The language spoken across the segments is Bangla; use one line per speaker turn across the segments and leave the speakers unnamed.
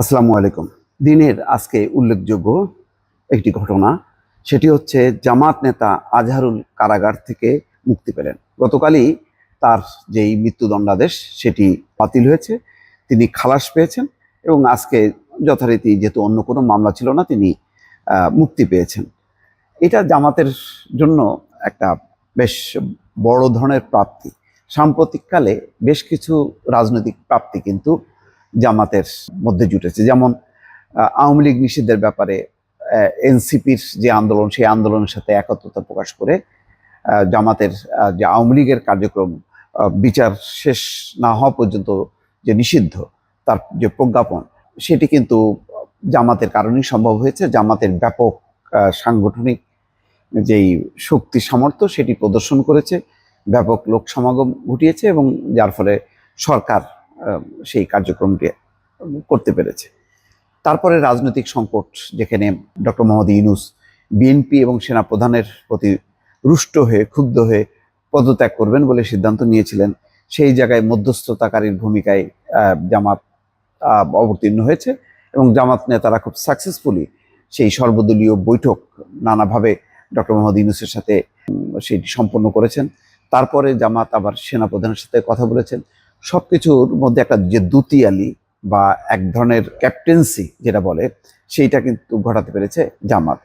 আসসালামু আলাইকুম। দিনের আজকে উল্লেখযোগ্য একটি ঘটনা, সেটি হচ্ছে জামাত নেতা আজহারুল কারাগার থেকে মুক্তি পেলেন। গতকালই তার যেই মৃত্যুদণ্ডাদেশ, সেটি বাতিল হয়েছে, তিনি খালাস পেয়েছেন এবং আজকে যথারীতি যেহেতু অন্য কোনো মামলা ছিল না, তিনি মুক্তি পেয়েছেন। এটা জামাতের জন্য একটা বেশ বড় ধরনের প্রাপ্তি। সাম্প্রতিককালে বেশ কিছু রাজনৈতিক প্রাপ্তি কিন্তু জামাতের মধ্যে জুটেছে। যেমন আওয়ামী লীগ নিষিদ্ধের ব্যাপারে এনসিপির যে আন্দোলন, সেই আন্দোলনের সাথে একত্রতা প্রকাশ করে জামাতের যে আওয়ামী লীগের কার্যক্রম বিচার শেষ না হওয়া পর্যন্ত যে নিষিদ্ধ, তার যে প্রজ্ঞাপন, সেটি কিন্তু জামাতের কারণেই সম্ভব হয়েছে। জামাতের ব্যাপক সাংগঠনিক যেই শক্তি সামর্থ্য, সেটি প্রদর্শন করেছে। ব্যাপক লোক সমাগম ঘটিয়েছে এবং যার ফলে সরকার সেই কার্যক্রমটি করতে পেরেছে। তারপরে রাজনৈতিক সংকট যেখানে ডক্টর মোহাম্মদ ইউনুস বিএনপি এবং সেনা প্রধানের প্রতি রুষ্ট হয়ে, ক্ষুব্ধ হয়ে পদত্যাগ করবেন বলে সিদ্ধান্ত নিয়েছিলেন, সেই জায়গায় মধ্যস্থতাকারীর ভূমিকায় জামাত অবতীর্ণ হয়েছে এবং জামাত নেতারা খুব সাকসেসফুলি সেই সর্বদলীয় বৈঠক নানাভাবে ডক্টর মোহাম্মদ ইউনুসের সাথে সেটি সম্পন্ন করেছেন। তারপরে জামাত আবার সেনাপ্রধানের সাথে কথা বলেছেন। সব কিছুর মধ্যে একটা যে দুতিয়ালি বা এক ধরনের ক্যাপ্টেন্সি যেটা বলে, সেইটা কিন্তু ঘটাতে পেরেছে জামাত।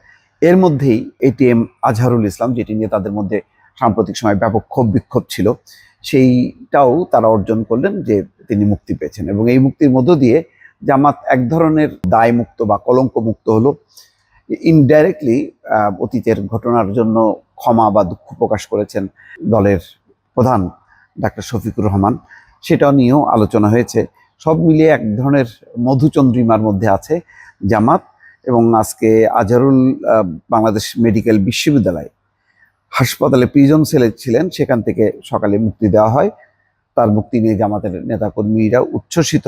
এর মধ্যেই এটিএম আজহারুল ইসলাম, যেটি নিয়ে তাদের মধ্যে সাম্প্রতিক সময় ব্যাপক ক্ষোভ বিক্ষোভ ছিল, সেইটাও তারা অর্জন করলেন যে তিনি মুক্তি পেয়েছেন। এবং এই মুক্তির মধ্য দিয়ে জামাত এক ধরনের দায় মুক্ত বা কলঙ্ক মুক্ত হলো ইনডাইরেক্টলি অতীতের ঘটনার জন্য ক্ষমা বা দুঃখ প্রকাশ করেছেন দলের প্রধান ডাক্তার শফিকুর রহমান। সেটাও নিয়েও আলোচনা হয়েছে। সব মিলিয়ে এক ধরনের মধুচন্দ্রিমার মধ্যে আছে জামাত এবং আজকে আজহারুল বাংলাদেশ মেডিকেল বিশ্ববিদ্যালয় হাসপাতালে প্রিজন সেলে ছিলেন, সেখান থেকে সকালে মুক্তি দেওয়া হয়। তার মুক্তি নিয়ে জামাতের নেতাকর্মীরা উচ্ছ্বসিত।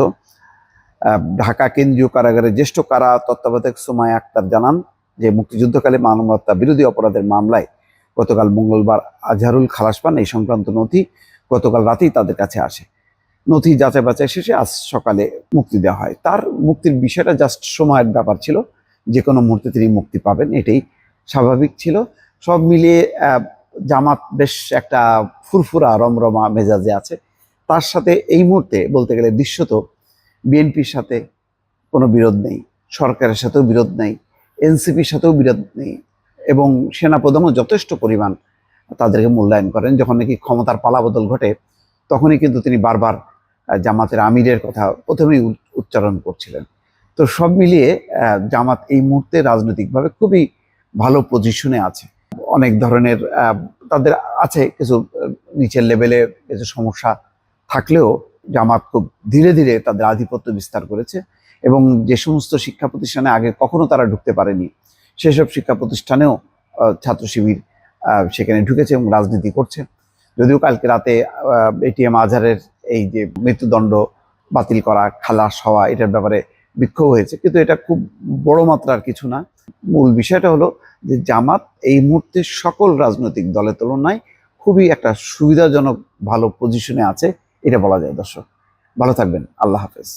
ঢাকা কেন্দ্রীয় কারাগারে জ্যেষ্ঠ কারা তত্ত্বাবধায়ক সোমায় আক্তার জানান যে, মুক্তিযুদ্ধকালে মানবতা বিরোধী অপরাধের মামলায় গতকাল মঙ্গলবার আজহারুল খালাস পান। এই সংক্রান্ত নথি গতকাল রাতেই তাদের কাছে আসে। নথি যাচাই বাছাই শেষে আজ সকালে মুক্তি দেওয়া হয়। তার মুক্তির বিষয়টা জাস্ট সময়ের ব্যাপার ছিল। যে কোনো মুহূর্তে তিনি মুক্তি পাবেন, এটাই স্বাভাবিক ছিল। সব মিলিয়ে জামাত বেশ একটা ফুরফুরা, রমরমা মেজাজে আছে। তার সাথে এই মুহূর্তে বলতে গেলে দৃশ্যত বিএনপির সাথে কোনো বিরোধ নেই, সরকারের সাথেও বিরোধ নেই, এনসিপির সাথেও বিরোধ নেই এবং সেনাপ্রধানও যথেষ্ট পরিমাণ তাদেরকে মূল্যায়ন করেন। যখন নাকি ক্ষমতার পালাবদল ঘটে, তখনই কিন্তু তিনি বারবার জামাতের আমিরের কথা প্রথমেই উচ্চারণ করছিলেন। তো সব মিলিয়ে জামাত এই মুহূর্তে রাজনৈতিকভাবে খুবই ভালো পজিশনে আছে। অনেক ধরনের তাদের আছে কিছু নিচের লেভেলে কিছু সমস্যা থাকলেও জামাত খুব ধীরে ধীরে তাদের আধিপত্য বিস্তার করেছে এবং যে সমস্ত শিক্ষা প্রতিষ্ঠানে আগে কখনো তারা ঢুকতে পারেনি, সেসব শিক্ষা প্রতিষ্ঠানেও ছাত্র শিবির সেখানে ঢুকেছে এবং রাজনীতি করছে। যদিও কালকে রাতে এটিএম আজহারের এই যে মৃত্যুদণ্ড বাতিল করা, খালাস হওয়া, এটার ব্যাপারে বিক্ষোভ হয়েছে। কিন্তু এটা খুব বড় মাত্রার কিছু না। মূল বিষয়টা হলো যে জামাত এই মুহূর্তে সকল রাজনৈতিক দলের তুলনায় খুবই একটা সুবিধাজনক ভালো পজিশনে আছে, এটা বলা যায় দর্শক। ভালো থাকবেন। আল্লাহ হাফেজ।